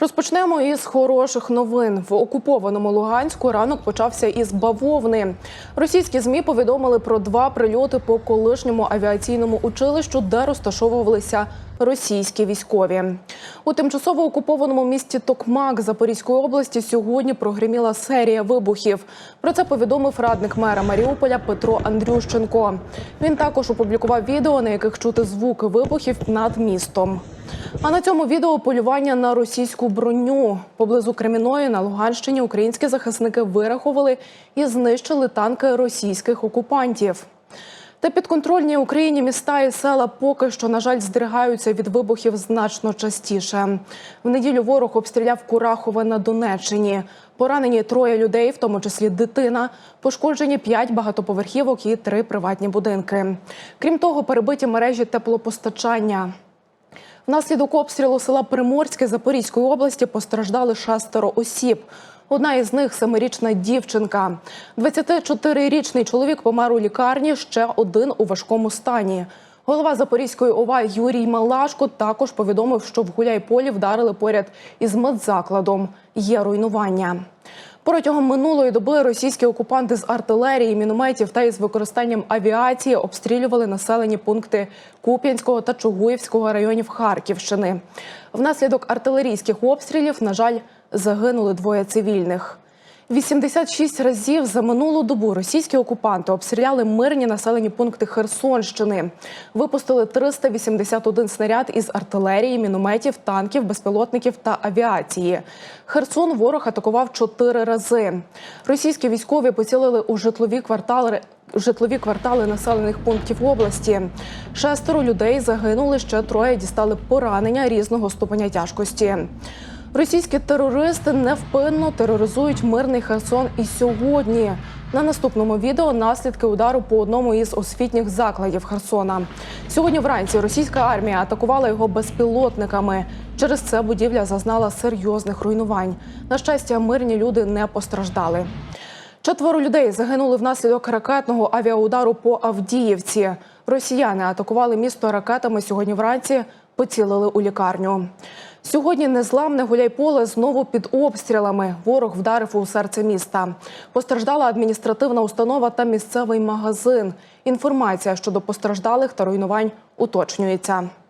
Розпочнемо із хороших новин. В окупованому Луганську ранок почався із бавовни. Російські змі повідомили про два прильоти по колишньому авіаційному училищу, де розташовувалися російські військові. У тимчасово окупованому місті Токмак Запорізької області сьогодні прогреміла серія вибухів. Про це повідомив радник мера Маріуполя Петро Андрющенко. Він також опублікував відео, на яких чути звуки вибухів над містом. А на цьому відео полювання на російську броню поблизу Креміної на Луганщині українські захисники вирахували і знищили танки російських окупантів. Та підконтрольні Україні міста і села поки що, на жаль, здригаються від вибухів значно частіше. В неділю ворог обстріляв Курахове на Донеччині. Поранені троє людей, в тому числі дитина, пошкоджені п'ять багатоповерхівок і три приватні будинки. Крім того, перебиті мережі теплопостачання. Внаслідок обстрілу села Приморське Запорізької області постраждали шестеро осіб. Одна із них семирічна дівчинка. 24-річний чоловік помер у лікарні, ще один у важкому стані. Голова Запорізької ОВА Юрій Малашко також повідомив, що в Гуляйполі вдарили поряд із медзакладом. Є руйнування. Протягом минулої доби російські окупанти з артилерії, мінометів та із використанням авіації обстрілювали населені пункти Куп'янського та Чугуївського районів Харківщини. Внаслідок артилерійських обстрілів, на жаль, загинули двоє цивільних. 86 разів за минулу добу російські окупанти обстріляли мирні населені пункти Херсонщини. Випустили 381 снаряд із артилерії, мінометів, танків, безпілотників та авіації. Херсон ворог атакував чотири рази. Російські військові поцілили у житлові квартали. Житлові квартали населених пунктів області. Шестеро людей загинули, ще троє дістали поранення різного ступеня тяжкості. Російські терористи невпинно тероризують мирний Херсон і сьогодні. На наступному відео наслідки удару по одному із освітніх закладів Херсона. Сьогодні вранці російська армія атакувала його безпілотниками. Через це будівля зазнала серйозних руйнувань. На щастя, мирні люди не постраждали. Четверо людей загинули внаслідок ракетного авіаудару по Авдіївці. Росіяни атакували місто ракетами сьогодні вранці, поцілили у лікарню. Сьогодні незламне гуляйполе знову під обстрілами. Ворог вдарив у серце міста. Постраждала адміністративна установа та місцевий магазин. Інформація щодо постраждалих та руйнувань уточнюється.